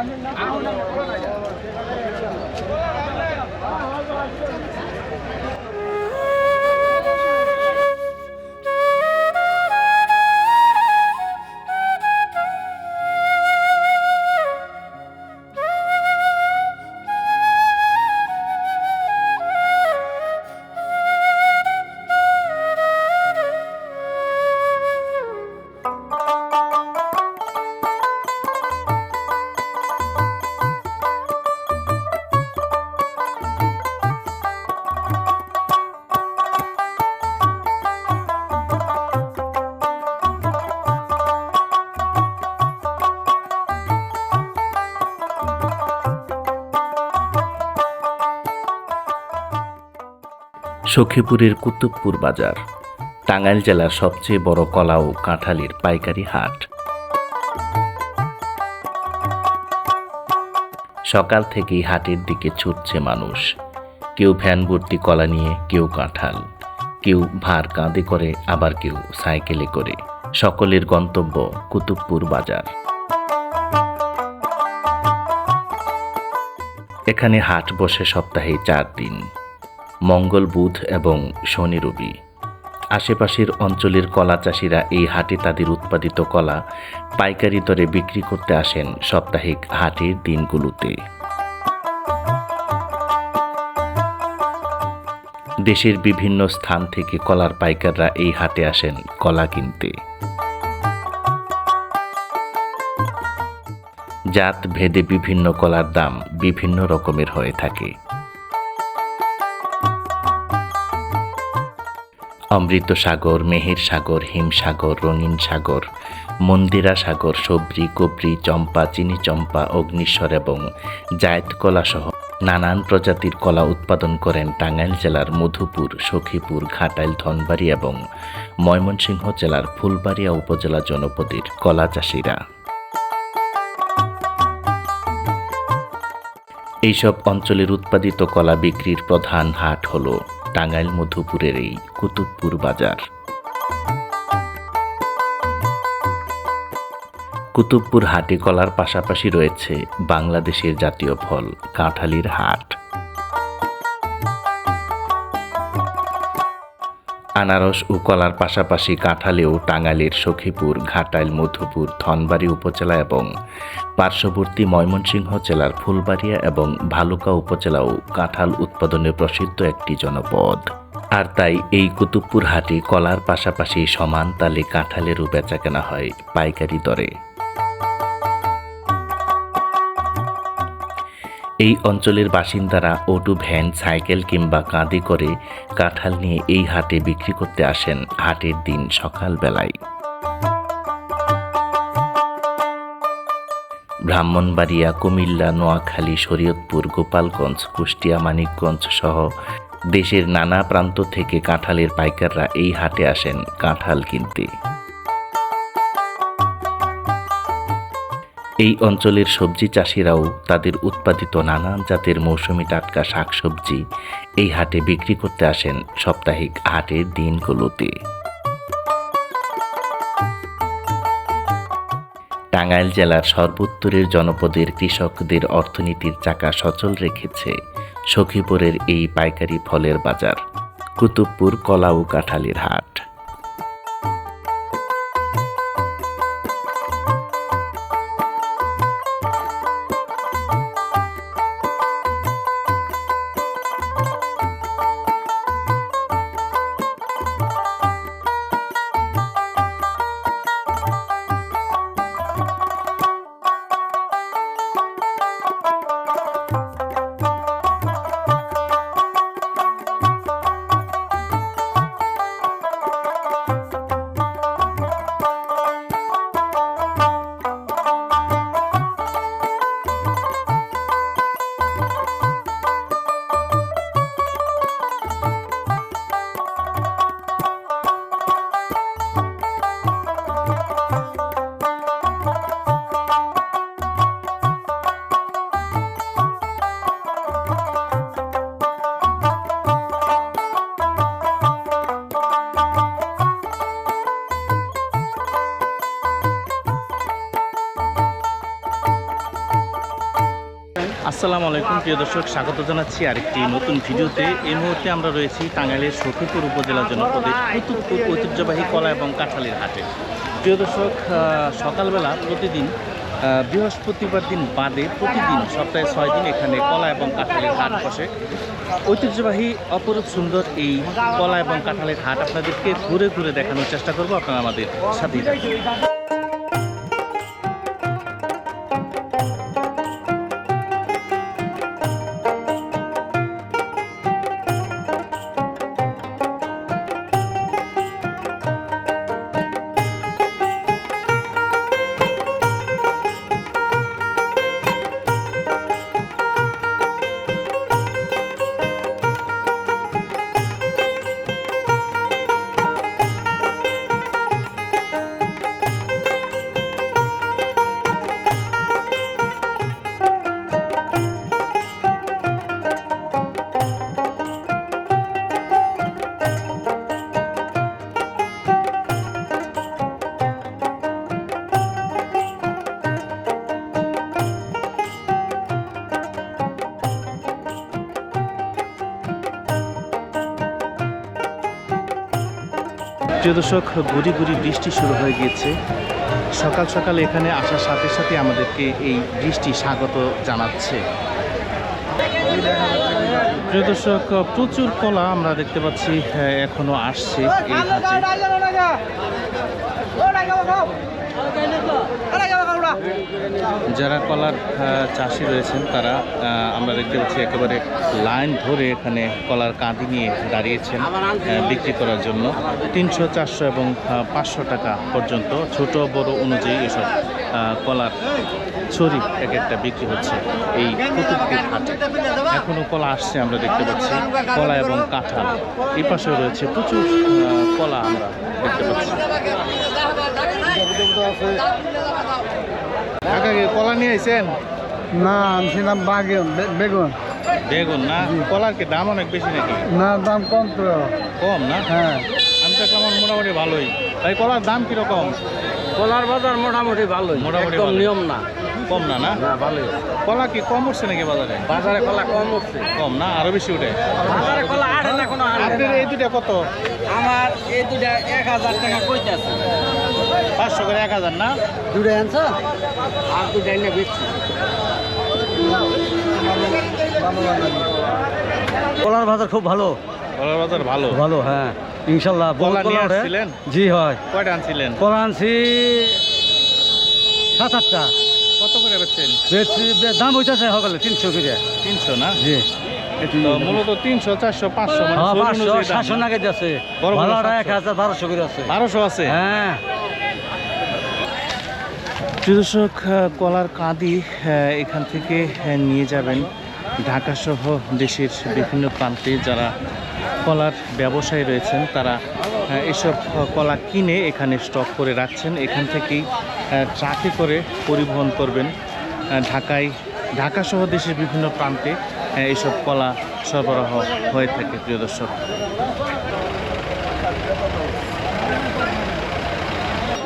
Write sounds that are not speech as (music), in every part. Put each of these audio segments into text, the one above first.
আপনার নাম সখীপুরের কুতুবপুর বাজার, টাঙ্গাইল জেলার সবচেয়ে বড় কলা ও কাঁঠালের পাইকারি হাট। সকাল থেকেই হাটের দিকে ছুটছে মানুষ। কেউ ভ্যান ভর্তি কলা নিয়ে, কেউ কাঁঠাল। কেউ ভার কাঁধে করে, আবার কেউ সাইকেলে করে। সকলের গন্তব্য কুতুবপুর বাজার। এখানে হাট বসে সপ্তাহে চার দিন। মঙ্গল বুধ এবং শনি রবি। আশেপাশের অঞ্চলের কলা চাষিরা এই হাটে তাদের উৎপাদিত কলা পাইকারি দরে বিক্রি করতে আসেন সাপ্তাহিক হাটের দিনগুলোতে। দেশের বিভিন্ন স্থান থেকে কলার পাইকাররা এই হাটে আসেন কলা কিনতে। জাত ভেদে বিভিন্ন কলার দাম বিভিন্ন রকমের হয়ে থাকে। অমৃত সাগর, মেহের সাগর হিমসাগর রঙিন সাগর, মন্দিরা সাগর, সবরি, কবরি, চম্পা, চিনি চম্পা অগ্নিশ্বর এবং জায়ত কলা সহ নানান প্রজাতির কলা উৎপাদন করেন টাঙ্গাইল জেলার মধুপুর, সখীপুর, ঘাটাইল, ধনবাড়ি এবং ময়মনসিংহ জেলার ফুলবাড়িয়া উপজেলা জনপদের কলা চাষিরা। এইসব অঞ্চলের উৎপাদিত কলা বিক্রির প্রধান হাট হল টাঙ্গাইল মধুপুরের এই কুতুবপুর বাজার। কুতুবপুর হাটে কলার পাশাপাশি রয়েছে বাংলাদেশের জাতীয় ফল, কাঁঠালির হাট। আনারস ও কলার পাশাপাশি কাঁঠালেও টাঙ্গাইলের সখীপুর, ঘাটাইল, মধুপুর, ধনবাড়ি উপজেলা এবং পার্শ্ববর্তী ময়মনসিংহ জেলার ফুলবাড়িয়া এবং ভালুকা উপজেলাও কাঁঠাল উৎপাদনে প্রসিদ্ধ একটি জনপদ। আর তাই এই কুতুবপুর হাটে কলার পাশাপাশি সমান তালে কাঁঠালেরও বেচাকেনা হয় পাইকারি দরে। এই অঞ্চলের বাসিন্দারা অটো, ভ্যান, সাইকেল কিংবা কাঁধে করে কাঁঠাল নিয়ে এই হাটে বিক্রি করতে আসেন হাটের দিন সকালবেলায়। ব্রাহ্মণবাড়িয়া, কুমিল্লা, নোয়াখালী, শরীয়তপুর, গোপালগঞ্জ, কুষ্টিয়া, মানিকগঞ্জ সহ দেশের নানা প্রান্ত থেকে কাঁঠালের পাইকাররা এই হাটে আসেন কাঁঠাল কিনতে। এই অঞ্চলের সবজি চাষিরাও তাদের উৎপাদিত নানান জাতের মৌসুমি টাটকা শাকসবজি এই হাটে বিক্রি করতে আসেন সাপ্তাহিক হাটের দিনগুলোতে। টাঙ্গাইল জেলার সর্বোত্তরের জনপদের কৃষকদের অর্থনীতির চাকা সচল রেখেছে সখীপুরের এই পাইকারি ফলের বাজার, কুতুবপুর কলা ও কাঁঠালের হাট। প্রিয় দর্শক, স্বাগত জানাচ্ছি আরেকটি নতুন ভিডিওতে। এই মুহূর্তে আমরা রয়েছি টাঙ্গাইলের সখীপুর উপজেলা জনপদে কুতুবপুর ঐতিহ্যবাহী কলা এবং কাঁঠালের হাটে। প্রিয় দর্শক সকালবেলা প্রতিদিন বৃহস্পতিবার দিন বাদে প্রতিদিন সপ্তাহে ছয় দিন এখানে কলা এবং কাঁঠালের হাট বসে। ঐতিহ্যবাহী, অপরূপ, সুন্দর এই কলা এবং কাঁঠালের হাট আপনাদেরকে ঘুরে ঘুরে দেখানোর চেষ্টা করব। আপনারা আমাদের সাথেই প্রিয় দর্শক, গুড়ি গুড়ি বৃষ্টি শুরু হয়ে গিয়েছে। সকাল সকাল এখানে আসার সাথে সাথে আমাদেরকে এই বৃষ্টি স্বাগত জানাচ্ছে। প্রিয় দর্শক, প্রচুর কলা আমরা দেখতে পাচ্ছি, এখনও আসছে এই হাটে। যারা কলার চাষি রয়েছেন, তারা আমরা দেখতে পাচ্ছি একেবারে লাইন ধরে এখানে কলার কাঁদি নিয়ে দাঁড়িয়েছেন বিক্রি করার জন্য। তিনশো, চারশো এবং পাঁচশো টাকা পর্যন্ত ছোট, বড় অনুযায়ী এসব কলার ছড়ি এক একটা বিক্রি হচ্ছে এই কুতুবপুর হাটে। এখনও কলা আসছে, আমরা দেখতে পাচ্ছি, কলা এবং কাঁঠাল। এই পাশেও রয়েছে প্রচুর কলা আমরা দেখতে পাচ্ছি। কলা নিয়ে আইছেন? না আনছিলাম বাগে বেগুন। বেগুন না? কলার কি দাম অনেক বেশি নাকি? না দাম কম তো। কম না? হ্যাঁ। আমি তো কেমন মোটামুটি ভালোই। তাই কলার দাম কীরকম? কলার বাজার মোটামুটি ভালোই। মোটামুটি একদম নিয়ম না। কম না না? না ভালোই। কলা কি কম উঠছে নাকি বাজারে? বাজারে কলা কম উঠছে। কম না? আরও বেশি উঠে? বাজারে কলা আট না কোনো আপনার এই দুটা কত? আমার এই দুটা এক হাজার টাকা কইতেছে। পাঁচশো করে এক হাজার না? দুটা আনছো আর দুটা এনে বেচছি কলার বাজার খুব ভালো। কলার বাজার ভালো? ভালো হ্যাঁ। ইনশাল্লাহ কলা নিয়ে। আসছিলেন? জি হয়। কয়টা আনছিলেন? কলা আনছি সাত আটটা। কত করে বেচছেন? দাম হইতেছে সকালে তিনশো করে। তিনশো না? জি। তো মূলত তিনশো চারশো পাঁচশো মানে হ্যাঁ পাঁচশো সাতশো না? নাগে। এক হাজার বারোশো করে আছে। বারোশো আছে? হ্যাঁ। দর্শক কলার কাঁদি এখান থেকে নিয়ে যাবেন ঢাকা সহ দেশের বিভিন্ন প্রান্তে যারা কলার ব্যবসায়ী রয়েছেন, তারা এসব কলা কিনে এখানে স্টক করে রাখছেন। এখান থেকেই ট্রাকে করে পরিবহন করবেন। ঢাকায় ঢাকা সহ দেশের বিভিন্ন প্রান্তে এসব কলা সরবরাহ হয়ে থাকে, প্রিয় দর্শক।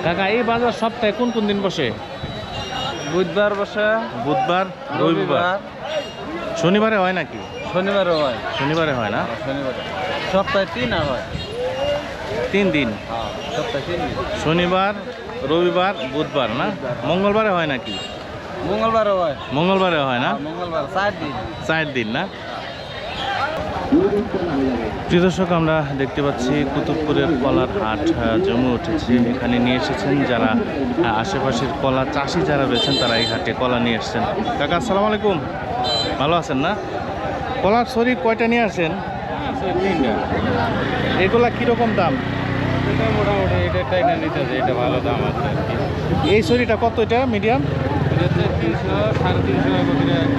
কাকা এই বাজার সপ্তাহে কোন কোন দিন বসে? বুধবার বসে। বুধবার রবিবার। শনিবারে হয় নাকি? শনিবারে হয়। শনিবারে হয় না? শনিবারে। সপ্তাহে তিন হয়। তিন দিন? হ্যাঁ সপ্তাহে তিন দিন। শনিবার রবিবার বুধবার না? মঙ্গলবারে হয় নাকি? মঙ্গলবারও হয়। মঙ্গলবারে হয় না? হ্যাঁ, মঙ্গলবার চার দিন। চার দিন না? প্রিয় দর্শক আমরা দেখতে পাচ্ছি কুতুবপুরের কলার হাট জমে উঠেছে। এখানে নিয়ে এসেছেন যারা আশেপাশের কলা চাষি যারা রয়েছেন তারা এই হাটে কলা নিয়ে এসেছেন। কাকা আসসালামু আলাইকুম। ভালো আছেন না? কলার শরী কয়টা নিয়ে আসেন? এগুলা কীরকম দাম? এটা মোটামুটি এটা টাইনা এটা ভালো দাম আছে এই শরীটা কত এটা মিডিয়াম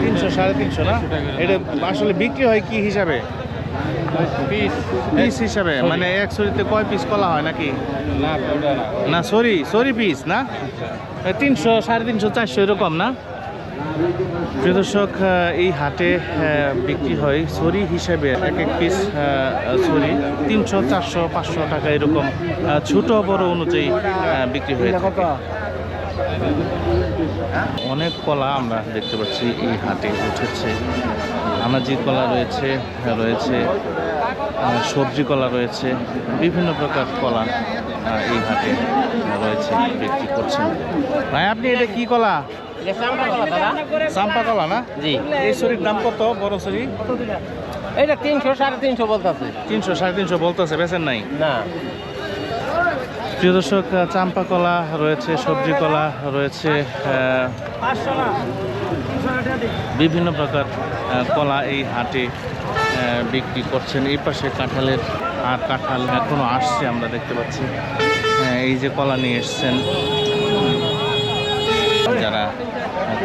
তিনশো সাড়ে তিনশো না? এটা আসলে বিক্রি হয় কি হিসাবে? পিস পিস হিসাবে মানে এক শরীতে কয় পিস কলা হয় নাকি? না সরি সরি পিস না? তিনশো সাড়ে তিনশো চারশো এরকম না? প্রিয় দর্শক এই হাটে বিক্রি হয় সরি হিসেবে এক এক পিস সরি তিনশো চারশো পাঁচশো টাকা এরকম ছোট বড় অনুযায়ী বিক্রি হয়ে থাকে। অনেক কলা আমরা দেখতে পাচ্ছি এই হাটে উঠেছে। আনাজি কলা রয়েছে রয়েছে সবজি কলা রয়েছে বিভিন্ন প্রকার কলা এই হাটে রয়েছে বিক্রি করছেন। ভাই আপনি এটা কি কলা? চাম্পা কলা না? জি। এই শরীর দাম কত? বড় শরী এটা তিনশো সাড়ে তিনশো বলতেছে। তিনশো সাড়ে তিনশো বলতেছে বেচেন নাই? না। প্রিয় দর্শক চাম্পা কলা রয়েছে সবজি কলা রয়েছে বিভিন্ন প্রকার কলা এই হাটে বিক্রি করছেন। এই পাশে কাঁঠালের আর কাঁঠাল এখনও আসছে আমরা দেখতে পাচ্ছি। আহ, এই যে কলা নিয়ে এসছেন। যারা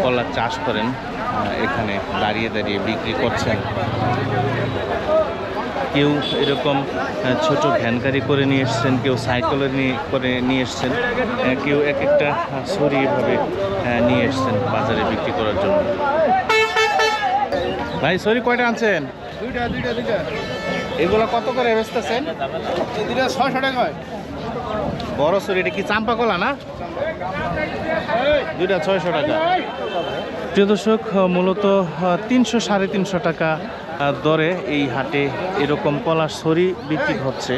কলা চাষ করেন এখানে দাঁড়িয়ে দাঁড়িয়ে বিক্রি করছেন। কেউ এরকম ছোট ভ্যান গাড়ি করে নিয়ে এসছেন কেউ সাইকেলে নিয়ে করে নিয়ে এসছেন কেউ এক একটা ছড়ি এভাবে নিয়ে এসছেন বাজারে বিক্রি করার জন্য। ভাই সরি কয়টা আনছেন? এগুলো কত করে বেচতেছেন? দুইটা ছয়শো টাকা বড় সরি এটা কি চাম্পা কলা না? দুইটা ছয়শো টাকা। প্রিয় দর্শক, মূলত, তিনশো সাড়ে তিনশো টাকা দরে এই হাটে এরকম কলা সরি বিক্রি হচ্ছে।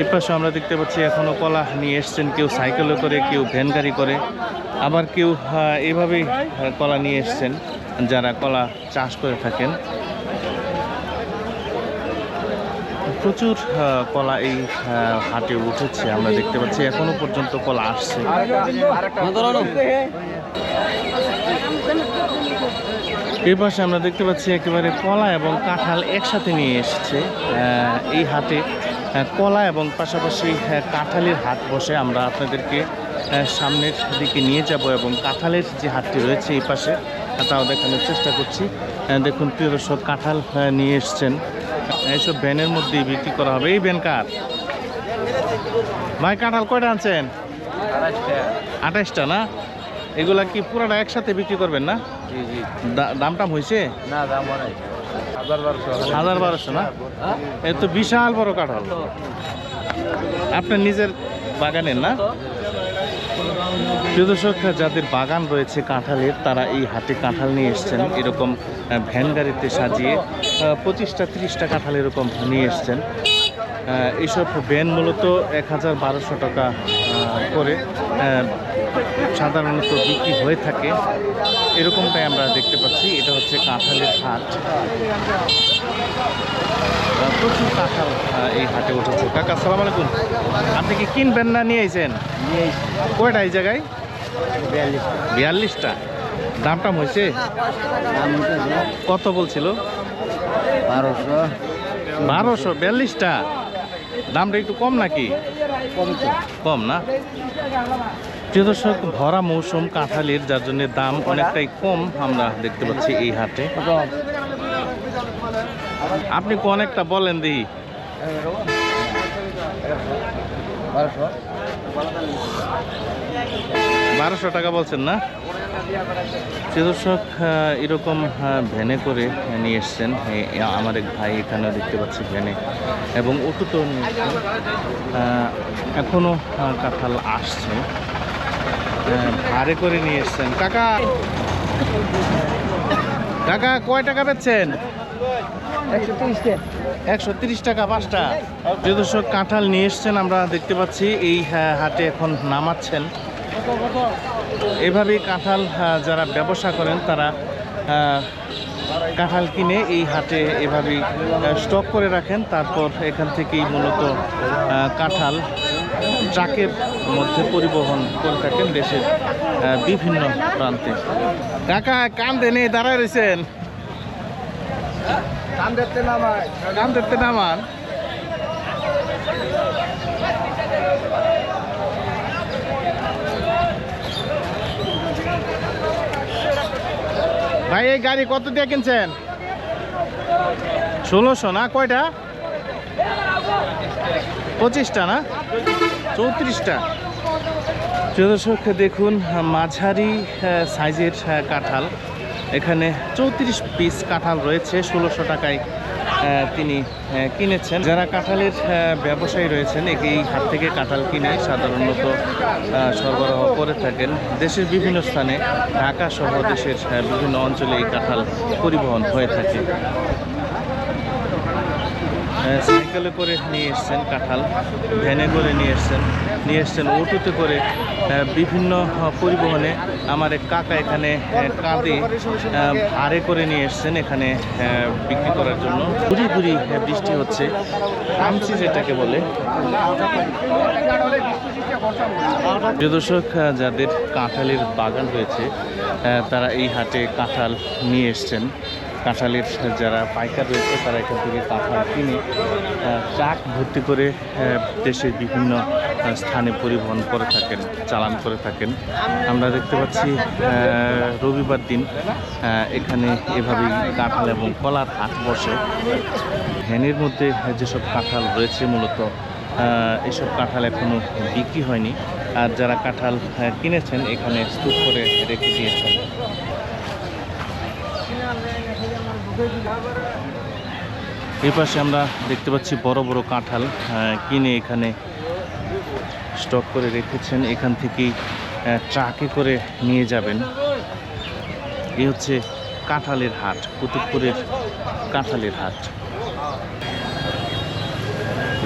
এর পাশে আমরা দেখতে পাচ্ছি এখনও কলা নিয়ে এসছেন কেউ সাইকেলে করে, কেউ ভ্যান গাড়ি করে। আবার কেউ এভাবেই কলা নিয়ে এসছেন, যারা কলা চাষ করে থাকেন। প্রচুর কলা এই হাটে উঠেছে, আমরা দেখতে পাচ্ছি, এখনও পর্যন্ত কলা আসছে। এই পাশে আমরা দেখতে পাচ্ছি একেবারে কলা এবং কাঁঠাল একসাথে নিয়ে এসেছে এই হাটে কলা এবং পাশাপাশি কাঁঠালের হাট বসে আমরা আপনাদেরকে সামনের দিকে নিয়ে যাব এবং কাঁঠালের যে হাটটি রয়েছে এই পাশে, তাও দেখানোর চেষ্টা করছি। দেখুন, প্রিয় দর্শক, কাঁঠাল নিয়ে এসছেন। এইসব ভ্যানের মধ্যে বিক্রি করা হবে। এই ভ্যান কার? ভাই কাঁঠাল কয়টা আনছেন? আঠাশটা। না? এগুলা কি পুরাটা একসাথে বিক্রি করবেন না? দাম টাম হয়েছে? না দাম হাজার বারোশো না? এ তো বিশাল বড় কাঁঠাল। আপনার নিজের বাগানের না? প্রিয় দর্শক, যাদের বাগান রয়েছে কাঁঠালের, তারা এই হাটে কাঁঠাল নিয়ে এসছেন। এরকম ভ্যান গাড়িতে সাজিয়ে পঁচিশটা, তিরিশটা কাঁঠাল এরকম নিয়ে এসছেন। এইসব ভ্যান মূলত এক হাজার বারোশো টাকা করে সাধারণত বিক্রি হয়ে থাকে। এরকমটাই আমরা দেখতে পাচ্ছি। এটা হচ্ছে কাঁঠালের হাট। প্রচুর কাঁঠাল এই হাটে উঠেছে কাকা সালাম আলাইকুম। আপনি কি কিনবেন না নিয়ে আইছেন? কয়টা এই জায়গায়? বিয়াল্লিশ বিয়াল্লিশটা। দাম টাম হয়েছে কত বলছিল? বারোশো। বারোশো বিয়াল্লিশটা। দামটা একটু কম নাকি? কম কম না? প্রিয় দর্শক ভরা মৌসুম কাঁঠালের যার জন্য দাম অনেকটাই কম আমরা দেখতে পাচ্ছি এই হাটে। আপনি কোন একটা বলেন দিই বারোশো। টাকা বলছেন না? দর্শক এরকম ভ্যানে করে নিয়ে এসছেন। আমার এক ভাই এখানেও দেখতে পাচ্ছি ভ্যানে। এবং অটুতো নিয়ে এসছেন। আহ, এখনও কাঁঠাল আসছে। ভাড়ে করে নিয়ে এসছেন। কাকা! কাকা কয় টাকা পেচ্ছেন একশো তিরিশ টাকা পাঁচটা। প্রিয় দর্শক কাঁঠাল নিয়ে এসছেন আমরা দেখতে পাচ্ছি এই আহ, হাটে এখন নামাচ্ছেন। এভাবেই কাঁঠাল যারা ব্যবসা করেন তারা কাঁঠাল কিনে এই হাটে এভাবেই স্টক করে রাখেন। তারপর এখান থেকেই মূলত কাঁঠাল ট্রাকের মধ্যে পরিবহন করে থাকেন দেশের বিভিন্ন প্রান্তে। কাকা কান দেনে দাঁড়ায় রয়েছেন। দাম দেখতে দেখতে নামান ভাই। এই গাড়ি কত দিয়ে কিনছেন? ষোলোশো না? কয়টা? পঁচিশটা না? চৌত্রিশটা। দর্শক, দেখুন, মাঝারি সাইজের কাঁঠাল। এখানে চৌত্রিশ পিস কাঁঠাল রয়েছে, ষোলোশো টাকায় তিনি কিনেছেন। যারা কাঁঠালের ব্যবসায়ী রয়েছেন এই হাট থেকে কাঁঠাল কিনে সাধারণত সরবরাহ করে থাকেন। দেশের বিভিন্ন স্থানে, ঢাকা সহ দেশের বিভিন্ন অঞ্চলে এই কাঁঠাল পরিবহন হয়ে থাকে। সাইকেলে করে নিয়ে এসছেন কাঁঠাল, ভ্যানে করে নিয়ে এসছেন নিয়ে এসছেন, অটোতে করে বিভিন্ন পরিবহনে আমার এক কাকা এখানে কাঁদে ভাড়ে করে নিয়ে এসছেন এখানে বিক্রি করার জন্য। ঘুরি ঘুরি বৃষ্টি হচ্ছে। আমচি যেটাকে বলে। প্রিয় দর্শক যাদের কাঁঠালের বাগান রয়েছে তারা এই হাটে কাঁঠাল নিয়ে এসছেন। কাঁঠালের যারা পাইকার রয়েছে, তারা এখান থেকে কাঁঠাল কিনে ট্রাক ভর্তি করে দেশের বিভিন্ন স্থানে পরিবহন করে থাকেন, চালান করে থাকেন। আমরা দেখতে পাচ্ছি রবিবার দিন এখানে এভাবেই কাঁঠাল এবং কলার হাট বসে। ভ্যানের মধ্যে যেসব কাঁঠাল রয়েছে মূলত এসব কাঁঠাল এখনও বিক্রি হয়নি। আর যারা কাঁঠাল কিনেছেন, এখানে স্তূপ করে রেখে দিয়েছেন। এই পাশে আমরা দেখতে পাচ্ছি বড় বড় কাঁঠাল কিনে এখানে স্টক করে রেখেছেন, এখান থেকেই ট্রাকে করে নিয়ে যাবেন। এই হচ্ছে কাঁঠালের হাট, কুতুবপুরের কাঁঠালের হাট।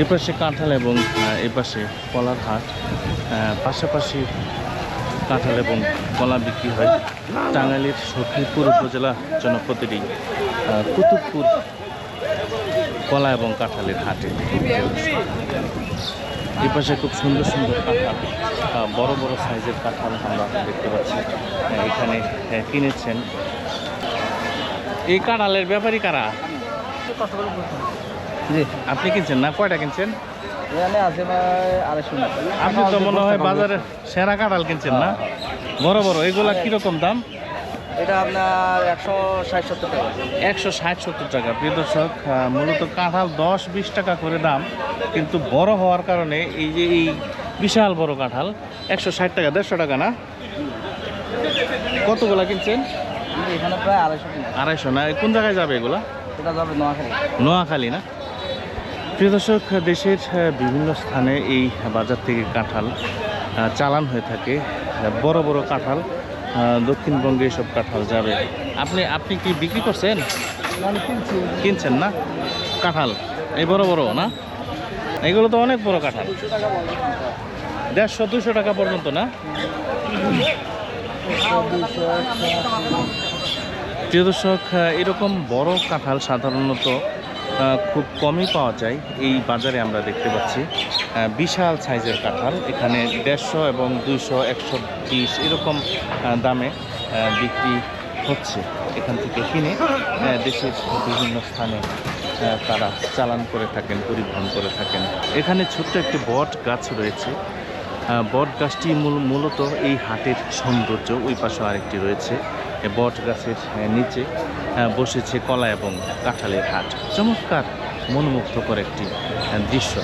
এপাশে কাঁঠাল এবং এপাশে কলার হাট। পাশাপাশি কাঁঠাল এবং কলা বিক্রি হয় টাঙ্গাইলের সখীপুর উপজেলা জনপদেরই কুতুবপুর কলা এবং কাঁঠালের হাটে। এই পাশে খুব সুন্দর সুন্দর কাঁঠাল বড় বড় সাইজের কাঁঠাল আমরা দেখতে পাচ্ছি। এখানে কিনেছেন। এই কাঁঠালের ব্যাপারী কারা? জি আপনি কিনছেন না? কয়টা কিনছেন? আপনি তো মনে হয় বাজারে সেরা কাঁঠাল কিনছেন না? বড় বড় এগুলা কীরকম দাম? এটা আপনার একশো ষাট সত্তর টাকা। একশো ষাট সত্তর টাকা। প্রিয় দর্শক মূলত কাঁঠাল দশ বিশ টাকা করে দাম কিন্তু বড় হওয়ার কারণে এই যে এই বিশাল বড় কাঁঠাল একশো ষাট টাকা দেড়শো টাকা না? কতগুলা কিনছেন? এখানে প্রায় আড়াইশো আড়াইশো না? কোন জায়গায় যাবে এগুলা? এটা যাবে নোয়াখালী। নোয়াখালী না? প্রিয় দর্শক দেশের বিভিন্ন স্থানে এই বাজার থেকে কাঁঠাল চালান হয়ে থাকে। বড় বড় কাঁঠাল। দক্ষিণবঙ্গে এসব কাঁঠাল যাবে। আপনি আপনি কি বিক্রি করছেন? কিনছেন না? কাঁঠাল। এই বড় বড়, না? এগুলো তো অনেক বড় কাঁঠাল। দেড়শো দুশো টাকা পর্যন্ত, না? প্রিয় দর্শক, এরকম বড় কাঁঠাল সাধারণত খুব কমই পাওয়া যায়। এই বাজারে আমরা দেখতে পাচ্ছি বিশাল সাইজের কাঁঠাল। এখানে দেড়শো এবং দুইশো, একশো বিশ এরকম দামে বিক্রি হচ্ছে। এখান থেকে কিনে দেশের বিভিন্ন স্থানে তারা চালান করে থাকেন, পরিবহন করে থাকেন। এখানে ছোট্ট একটি বট গাছ রয়েছে। বট গাছটি মূল, মূলত এই হাটের সৌন্দর্য। ওই পাশে আরেকটি রয়েছে। বট গাছের নিচে আহ, বসেছে কলা এবং কাঁঠালের হাট। চমৎকার মনোমুগ্ধকর একটি দৃশ্য।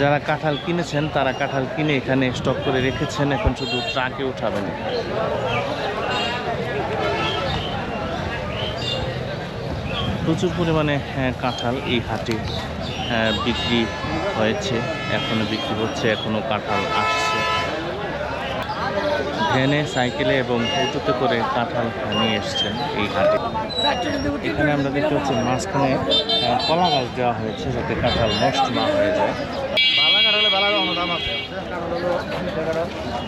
যারা কাঁঠাল কিনেছেন তারা কাঁঠাল কিনে এখানে স্টক করে রেখেছেন। এখন শুধু ট্রাকে উঠাবেন। প্রচুর পরিমাণে কাঁঠাল এই হাটে বিক্রি হয়েছে এখনও বিক্রি হচ্ছে এখনও কাঁঠাল আসছে। ভ্যানে সাইকেলে এবং অটোতে করে কাঁঠাল নিয়ে এসছেন এই হাটে। এখানে আমরা দেখতে পাচ্ছি মাঝখানে কলা গাছ দেওয়া হয়েছে যাতে কাঁঠাল নষ্ট না হয়ে যায়।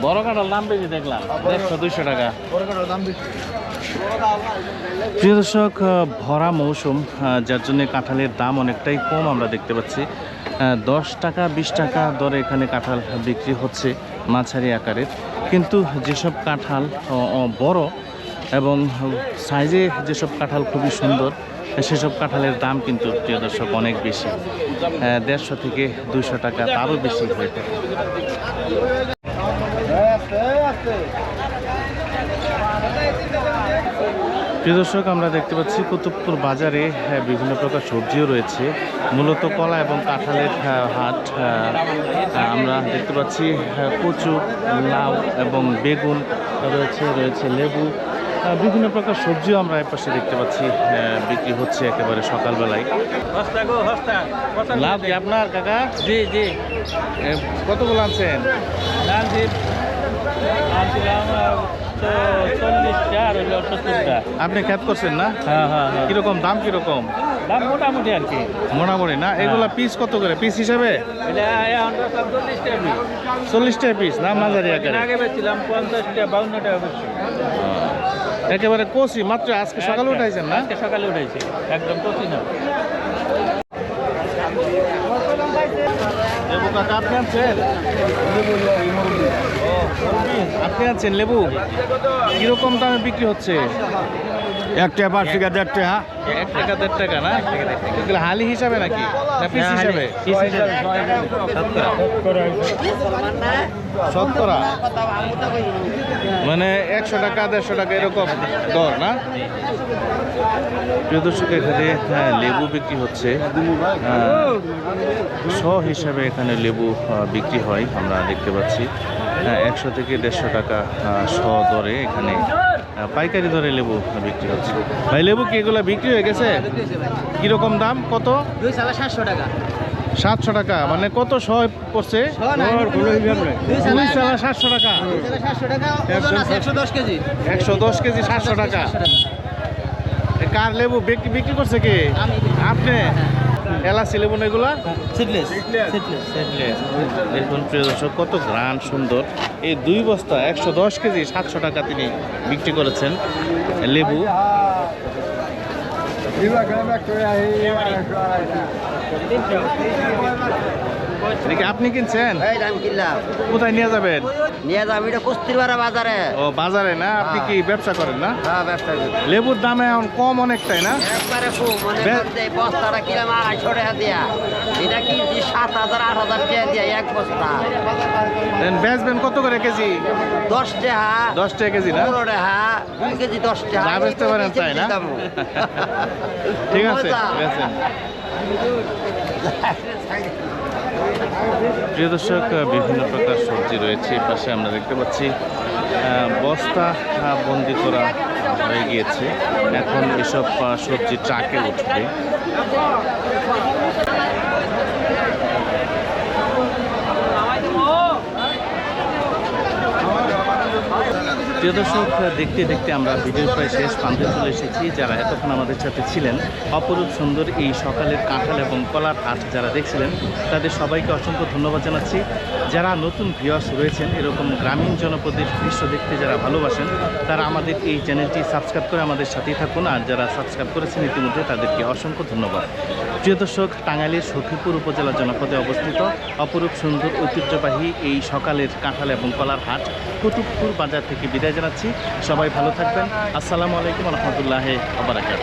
বড় কাঁঠাল দাম বেশি দেখলাম দেড়শো দুইশো টাকা। প্রিয় দর্শক ভরা মৌসুম যার জন্য কাঁঠালের দাম অনেকটাই কম আমরা দেখতে পাচ্ছি। দশ টাকা বিশ টাকা দরে এখানে কাঁঠাল বিক্রি হচ্ছে মাঝারি আকারের। কিন্তু যেসব কাঁঠাল বড় এবং সাইজে যেসব কাঁঠাল খুবই সুন্দর, সেসব কাঁঠালের দাম কিন্তু প্রিয় দর্শক অনেক বেশি। দেড়শো থেকে দুশো টাকা, তারও বেশি হয়ে থাকে। প্রিয় দর্শক আমরা দেখতে পাচ্ছি কুতুবপুর বাজারে বিভিন্ন প্রকার সবজিও রয়েছে। মূলত কলা এবং কাঁঠালের হাট আমরা দেখতে পাচ্ছি কচু লাউ এবং বেগুন রয়েছে রয়েছে লেবু। বিভিন্ন প্রকার সবজিও আমরা এর পাশে দেখতে পাচ্ছি বিক্রি হচ্ছে একেবারে সকালবেলায়। লাভ আপনার কাকা? জি জি। কতগুলো আনছেন? চল্লিশটা আর হইল সত্তরটা। আপনি খ্যাত করছেন না? হ্যাঁ হ্যাঁ হ্যাঁ। কীরকম দাম কীরকম? দাম মোটামুটি আর কি। মোটামুটি না? এগুলা পিস কত করে? পিস হিসাবে? চল্লিশটা পিস না মাঝারি আকারে আগে বেচছিলাম পঞ্চাশটা বাউন্ন টাকা বেচছি একেবারে কষি মাত্র আজকে সকালে উঠাইছেন না? সকালে উঠেছি একদম কচি না। লেবু কাকা আপনি আনছেন? আপনি আনছেন লেবু? কীরকম দামে বিক্রি হচ্ছে? একটা পাঁচ টাকা দেড় টাকা। এক টাকা দেড় টাকা না? এগুলো হালি হিসাবে নাকি? না পিস হিসাবে। শতকরা। মানে একশো টাকা দেড়শো টাকা এরকম দর না? প্রিয় দর্শক এখানে হ্যাঁ, লেবু বিক্রি হচ্ছে। আহ, শ হিসাবে এখানে লেবু বিক্রি হয় আমরা দেখতে পাচ্ছি। একশো থেকে দেড়শো টাকা শ দরে এখানে পাইকারি দরে লেবু বিক্রি হচ্ছে। ভাই লেবু কি এগুলো বিক্রি হয়ে গেছে? কীরকম দাম? কত? দুই সালে সাতশো টাকা সাতশো টাকা মানে কত শ পড়ছে? সাতশো টাকা। একশো দশ কেজি সাতশো টাকা। কার লেবু? বিক্রি বিক্রি করছে কি। আপনি? এলাচি লেবু না এগুলা? সিটলেস সিটলেস দেখুন প্রিয় দর্শক কত গ্রান সুন্দর। এই দুই বস্তা একশো দশ কেজি সাতশো টাকা তিনি বিক্রি করেছেন লেবু। এদিকে আপনি কিনছেন? কোথায় নিয়ে যাবেন? নিয়ে যাম এটা কুস্তিরপাড়া বাজারে। ও বাজারে না? আপনি কি ব্যবসা করেন না? হ্যাঁ ব্যবসা করি। লেবুর দাম এখন কম অনেকটাই না? একবারে খুব মনে বস্তাটা কিলাম আড়াইশো টাকা দিয়া। এটা কিনছি সাত হাজার আট হাজার টাকা দিয়া এক বস্তা। বেচবেন কত করে কেজি? দশ টাকা। দশ টাকা কেজি না? পনেরো টাকা দুই কেজি দশ টাকা। বেচতে পারেন তাই না? (laughs) ঠিক আছে বেচেন। প্রিয় দর্শক বিভিন্ন প্রকার সবজি রয়েছে। পাশে আমরা দেখতে পাচ্ছি বস্তা বন্দি করা হয়ে গিয়েছে। এখন এসব সবজি ট্রাকে উঠবে। প্রিয় দর্শক, দেখতে দেখতে আমরা ভিডিও প্রায় শেষ প্রান্তে চলে এসেছি। যারা এতক্ষণ আমাদের সাথে ছিলেন, অপরূপ সুন্দর এই সকালের কাঁঠাল এবং কলার হাট যারা দেখছিলেন, তাদের সবাইকে অসংখ্য ধন্যবাদ জানাচ্ছি। যারা নতুন ভিউয়ার্স রয়েছেন, এরকম গ্রামীণ জনপদের দৃশ্য দেখতে যারা ভালোবাসেন, তারা আমাদের এই চ্যানেলটি সাবস্ক্রাইব করে আমাদের সাথেই থাকুন। আর যারা সাবস্ক্রাইব করেছেন, ইতিমধ্যে তাদেরকে অসংখ্য ধন্যবাদ। প্রিয় দর্শক, টাঙ্গাইলের সখীপুর উপজেলা জনপদে অবস্থিত অপরূপ সুন্দর ঐতিহ্যবাহী এই সকালের কাঁঠাল এবং কলার হাট কুতুবপুর বাজার থেকে বিদায় জানাচ্ছি। সবাই ভালো থাকবেন। আসসালামু আলাইকুম রহমতুল্লাহ আবরাকাত